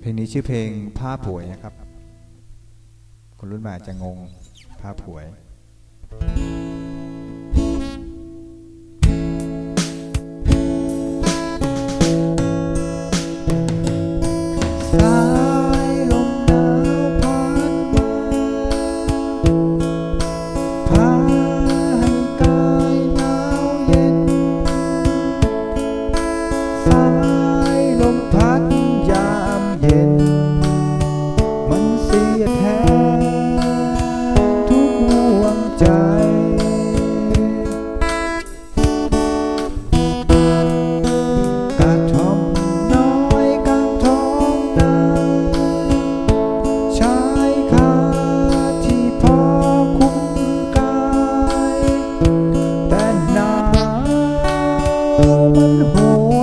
เพลงนี้ชื่อเพลงผ้าผวยนะครับ คนรุ่นใหม่จะงงผ้าผวย thank you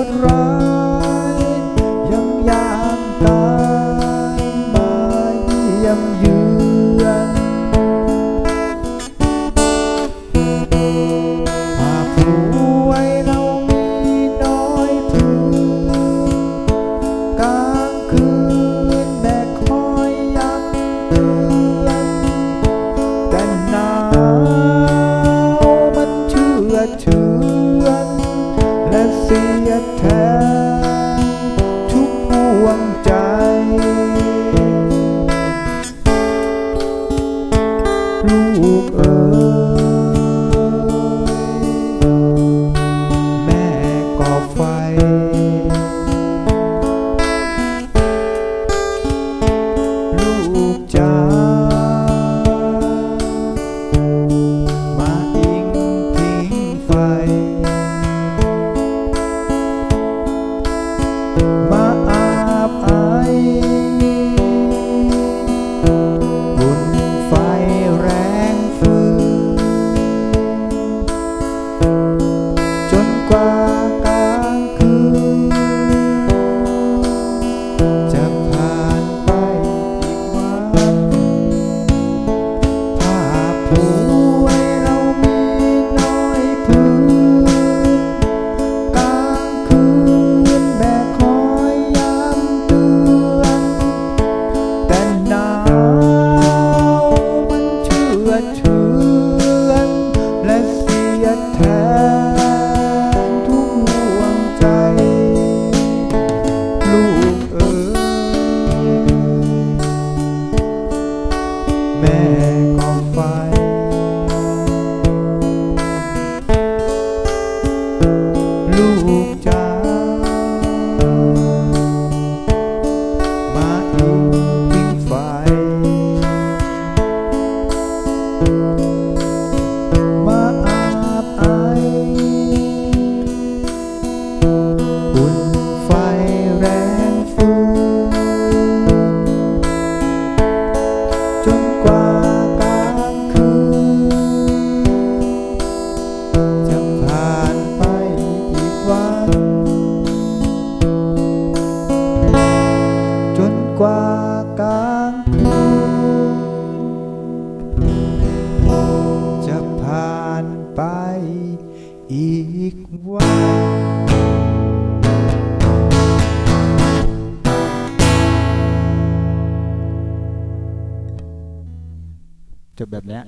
ดร้าย Lúc ơi mẹ có phải lúc cha mà yên thiên phải กว่ากลางคืนจะผ่านไปอีกวันจบแบบนี้